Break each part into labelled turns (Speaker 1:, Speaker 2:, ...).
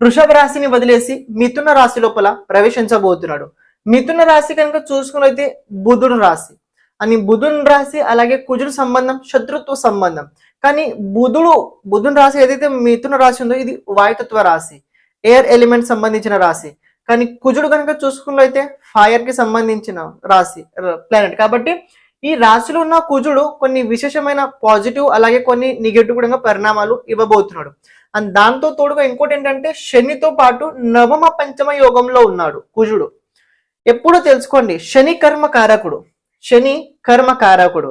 Speaker 1: వృషభ రాశిని వదిలేసి మిథున రాశి లోపల ప్రవేశించబోతున్నాడు. మిథున రాశి కనుక చూసుకున్నైతే బుధుడు రాశి. అని బుధుని రాశి అలాగే కుజుడు సంబంధం శత్రుత్వ సంబంధం. కానీ బుధుడు బుధుని రాశి ఏదైతే మిథున రాశి ఉందో ఇది వాయుతత్వ రాశి ఎయిర్ ఎలిమెంట్ సంబంధించిన రాశి. కానీ కుజుడు కనుక చూసుకున్నైతే ఫైర్కి సంబంధించిన రాశి ప్లానెట్ కాబట్టి ఈ రాశిలో ఉన్న కుజుడు కొన్ని విశేషమైన పాజిటివ్ అలాగే కొన్ని నెగిటివ్ కూడా పరిణామాలు ఇవ్వబోతున్నాడు. అండ్ దాంతో తోడుగా ఇంకోటి ఏంటంటే శనితో పాటు నవమ పంచమ యోగంలో ఉన్నాడు కుజుడు. ఎప్పుడూ తెలుసుకోండి శని కర్మ కారకుడు శని కర్మ కారకుడు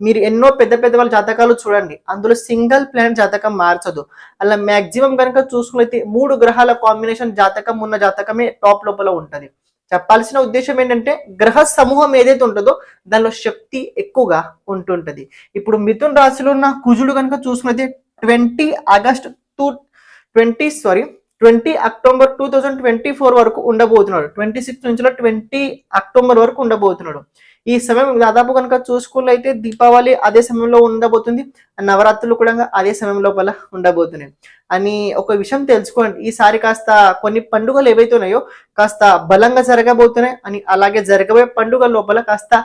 Speaker 1: మీరు ఎన్నో పెద్ద పెద్ద వాళ్ళ జాతకాలు చూడండి. అందులో సింగిల్ ప్లానెట్ జాతకం మార్చదు. అలా మ్యాక్సిమం కనుక చూసుకున్నైతే మూడు గ్రహాల కాంబినేషన్ జాతకం ఉన్న జాతకమే టాప్ లోపల ఉంటుంది. చెప్పాల్సిన ఉద్దేశం ఏంటంటే గ్రహ సమూహం ఏదైతే ఉంటుందో దానిలో శక్తి ఎక్కువగా ఉంటుంటది. ఇప్పుడు మిథున్ రాశిలో ఉన్న కుజుడు కనుక చూసుకున్నైతే twenty August two twenty sorry twenty October two thousand twenty four వరకు ఉండబోతున్నాడు. ట్వంటీ సిక్స్ నుంచి ట్వంటీ అక్టోబర్ వరకు ఉండబోతున్నాడు. ఈ సమయం దాదాపు కనుక చూసుకున్నట్లయితే దీపావళి అదే సమయంలో ఉండబోతుంది. నవరాత్రులు కూడా అదే సమయం లోపల ఉండబోతున్నాయి. అని ఒక విషయం తెలుసుకోండి. ఈసారి కాస్త కొన్ని పండుగలు ఏవైతే ఉన్నాయో కాస్త బలంగా జరగబోతున్నాయి. అని అలాగే జరగబోయే పండుగ లోపల కాస్త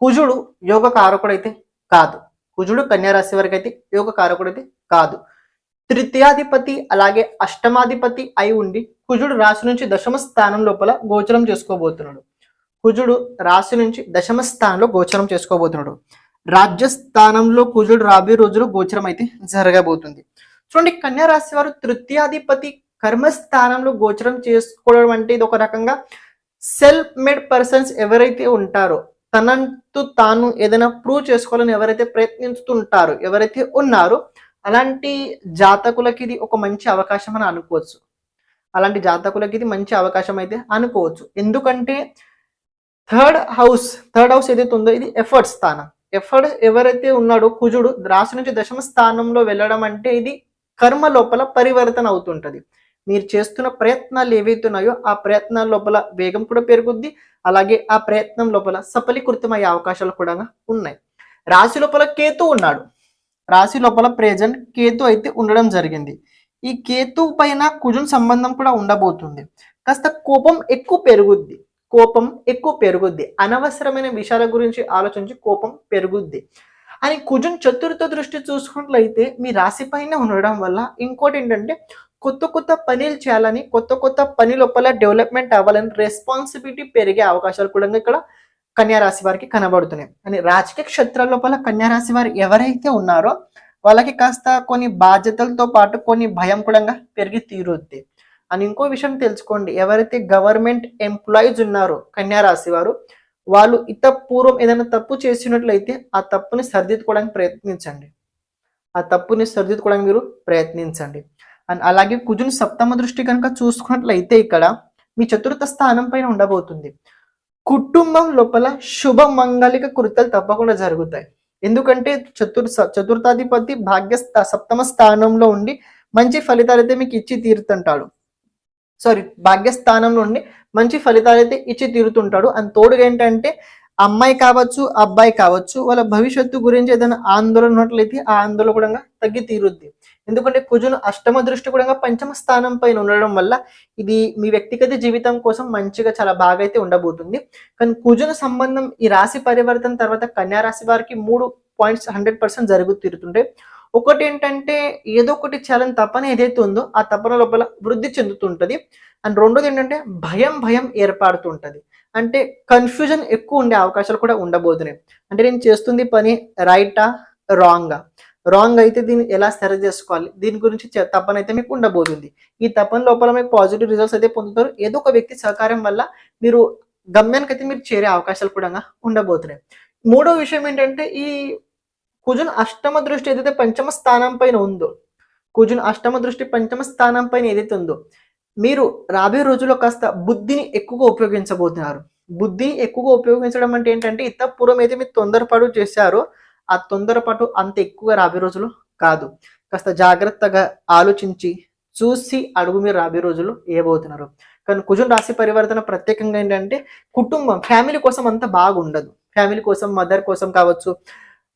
Speaker 1: కుజుడు యోగ కారకుడైతే కాదు. కుజుడు కన్యారాశి వారికి అయితే యోగ కారకుడైతే కాదు. తృతీయాధిపతి అలాగే అష్టమాధిపతి అయి ఉండి కుజుడు రాశి నుంచి దశమ స్థానం లోపల గోచరం చేసుకోబోతున్నాడు. కుజుడు రాశి నుంచి దశమ స్థానంలో గోచరం చేసుకోబోతున్నాడు. రాజ్యస్థానంలో కుజుడు రాబోయే రోజులు గోచరం అయితే జరగబోతుంది. చూడండి కన్యా రాశి వారు తృతీయాధిపతి కర్మస్థానంలో గోచరం చేసుకోవడం అంటే ఇది ఒక రకంగా సెల్ఫ్ మేడ్ పర్సన్స్ ఎవరైతే ఉంటారో తనంతు తాను ఏదైనా ప్రూవ్ చేసుకోవాలని ఎవరైతే ప్రయత్నిస్తుంటారో ఎవరైతే ఉన్నారో అలాంటి జాతకులకి ఇది ఒక మంచి అవకాశం అని అనుకోవచ్చు. అలాంటి జాతకులకి ఇది మంచి అవకాశం అయితే అనుకోవచ్చు. ఎందుకంటే థర్డ్ హౌస్ థర్డ్ హౌస్ ఏదైతే ఉందో ఇది ఎఫర్ట్ స్థానం. ఎఫర్ట్ ఎవరైతే ఉన్నాడో కుజుడు రాశి నుంచి దశమ స్థానంలో వెళ్ళడం అంటే ఇది కర్మ లోపల పరివర్తన అవుతుంటది. మీరు చేస్తున్న ప్రయత్నాలు ఏవైతున్నాయో ఆ ప్రయత్నాల లోపల వేగం కూడా పెరుగుద్ది. అలాగే ఆ ప్రయత్నం లోపల సఫలీకృతమయ్యే అవకాశాలు కూడా ఉన్నాయి. రాశి లోపల కేతు ఉన్నాడు. రాశి లోపల ప్రెజెంట్ కేతు అయితే ఉండడం జరిగింది. ఈ కేతు పైన కుజున్ సంబంధం కూడా ఉండబోతుంది. కాస్త కోపం ఎక్కువ పెరుగుద్ది. కోపం ఎక్కువ పెరుగుద్ది. అనవసరమైన విషయాల గురించి ఆలోచించి కోపం పెరుగుద్ది. అని కుజున్ చతుర్థ దృష్టి చూసుకున్నట్లయితే మీ రాశి పైన ఉండడం వల్ల ఇంకోటి ఏంటంటే కొత్త కొత్త పనులు చేయాలని కొత్త కొత్త పని లోపల డెవలప్మెంట్ అవ్వాలని రెస్పాన్సిబిలిటీ పెరిగే అవకాశాలు కూడా ఇక్కడ కన్యారాశి వారికి కనబడుతున్నాయి. అని రాజకీయ క్షేత్రాల లోపల కన్యారాశి వారు ఎవరైతే ఉన్నారో వాళ్ళకి కాస్త కొన్ని బాధ్యతలతో పాటు కొన్ని భయం కూడా పెరిగి తీరుద్ది. అని ఇంకో విషయం తెలుసుకోండి. ఎవరైతే గవర్నమెంట్ ఎంప్లాయీస్ ఉన్నారో కన్యారాశి వారు వాళ్ళు ఇత పూర్వం ఏదైనా తప్పు చేసినట్లయితే ఆ తప్పుని సరిదిద్దుకోవడానికి ప్రయత్నించండి. ఆ తప్పుని సరిదిద్దుకోవడానికి మీరు ప్రయత్నించండి. అండ్ అలాగే కుజుని సప్తమ దృష్టి కనుక చూసుకున్నట్లయితే ఇక్కడ మీ చతుర్థ స్థానం పైన ఉండబోతుంది. కుటుంబం లోపల శుభ మంగళిక కృత్యాలు తప్పకుండా జరుగుతాయి. ఎందుకంటే చతుర్ చతుర్థాధిపతి భాగ్య సప్తమ స్థానంలో ఉండి మంచి ఫలితాలు అయితే మీకు ఇచ్చి తీరుతుంటాడు. సారీ భాగ్యస్థానంలో ఉండి మంచి ఫలితాలు అయితే ఇచ్చి తీరుతుంటాడు. అండ్ తోడుగా ఏంటంటే అమ్మాయి కావచ్చు అబ్బాయి కావచ్చు వాళ్ళ భవిష్యత్తు గురించి ఏదైనా ఆందోళన ఉన్నట్లయితే ఆ ఆందోళన కూడా తగ్గి తీరుద్ది. ఎందుకంటే కుజును అష్టమ దృష్టి కూడా పంచమ స్థానం పైన ఉండడం వల్ల ఇది మీ వ్యక్తిగత జీవితం కోసం మంచిగా చాలా బాగా అయితే ఉండబోతుంది. కానీ కుజున సంబంధం ఈ రాశి పరివర్తన తర్వాత కన్యా రాశి వారికి మూడు పాయింట్స్ హండ్రెడ్ పర్సెంట్ జరుగు తీరుతుంటాయి ఒకటి ఏంటంటే ఏదో ఒకటి చేయాలని తపన ఏదైతే ఉందో ఆ తపన లోపల వృద్ధి చెందుతుంటది. అండ్ రెండోది ఏంటంటే భయం భయం ఏర్పడుతుంటది. అంటే కన్ఫ్యూజన్ ఎక్కువ ఉండే అవకాశాలు కూడా ఉండబోతున్నాయి అంటే నేను చేస్తుంది పని రైటా రాంగా రాంగ్ అయితే దీన్ని ఎలా సరి చేసుకోవాలి? దీని గురించి తపన అయితే మీకు ఉండబోతుంది. ఈ తపన లోపల మీకు పాజిటివ్ రిజల్ట్స్ అయితే పొందుతారు. ఏదో ఒక వ్యక్తి సహకారం వల్ల మీరు గమ్యానికి అయితే మీరు చేరే అవకాశాలు కూడా ఉండబోతున్నాయి మూడో విషయం ఏంటంటే ఈ కుజున్ అష్టమ దృష్టి ఏదైతే పంచమ స్థానం పైన ఉందో కుజున్ అష్టమ దృష్టి పంచమ స్థానం పైన ఏదైతే ఉందో మీరు రాబోయే రోజుల్లో కాస్త బుద్ధిని ఎక్కువగా ఉపయోగించబోతున్నారు. బుద్ధిని ఎక్కువగా ఉపయోగించడం అంటే ఏంటంటే ఇత పూర్వం అయితే మీరు తొందరపాటు చేశారో ఆ తొందరపాటు అంత ఎక్కువగా రాబోయే రోజులు కాదు. కాస్త జాగ్రత్తగా ఆలోచించి చూసి అడుగు మీరు రాబోయే రోజులు వేయబోతున్నారు. కానీ కుజున్ రాశి పరివర్తన ప్రత్యేకంగా ఏంటంటే కుటుంబం ఫ్యామిలీ కోసం అంత బాగుండదు. ఫ్యామిలీ కోసం మదర్ కోసం కావచ్చు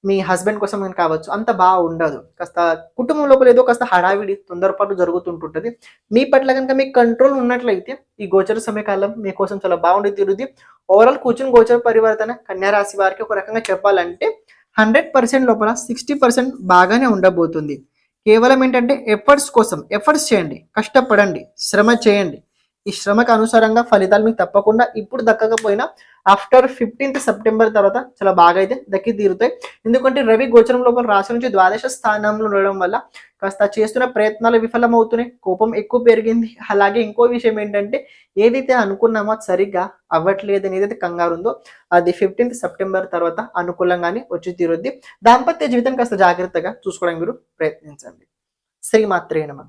Speaker 1: మీ హస్బెండ్ కోసం కానీ కావచ్చు అంత బాగా ఉండదు. కాస్త కుటుంబం లోపల ఏదో కాస్త హడావిడి తొందరపాటు జరుగుతుంటుంటుంది. మీ పట్ల కనుక మీకు కంట్రోల్ ఉన్నట్లయితే ఈ గోచర సమయకాలం మీకోసం చాలా బాగుండి తీరుద్ది. ఓవరాల్ కూర్చుని గోచర పరివర్తన కన్యారాశి వారికి ఒక రకంగా చెప్పాలంటే హండ్రెడ్ పర్సెంట్ లోపల సిక్స్టీ పర్సెంట్ బాగానే ఉండబోతుంది. కేవలం ఏంటంటే ఎఫర్ట్స్ కోసం ఎఫర్ట్స్ చేయండి కష్టపడండి శ్రమ చేయండి. ఈ శ్రమకు అనుసారంగా ఫలితాలు మీకు తప్పకుండా ఇప్పుడు దక్కకపోయినా ఆఫ్టర్ ఫిఫ్టీన్త్ సెప్టెంబర్ తర్వాత చాలా బాగా అయితే దక్కి తీరుతాయి. ఎందుకంటే రవి గోచరం లోపల రాశి నుంచి ద్వాదశ స్థానంలో ఉండడం వల్ల కాస్త చేస్తున్న ప్రయత్నాలు విఫలమవుతున్నాయి. కోపం ఎక్కువ పెరిగింది. అలాగే ఇంకో విషయం ఏంటంటే ఏదైతే అనుకున్నామో సరిగ్గా అవ్వట్లేదు అనేది కంగారు ఉందో అది ఫిఫ్టీన్త్ సెప్టెంబర్ తర్వాత అనుకూలంగానే వచ్చి తీరుద్ది. దాంపత్య జీవితం కాస్త జాగ్రత్తగా చూసుకోవడానికి మీరు ప్రయత్నించండి. శ్రీమాత్రే నమ.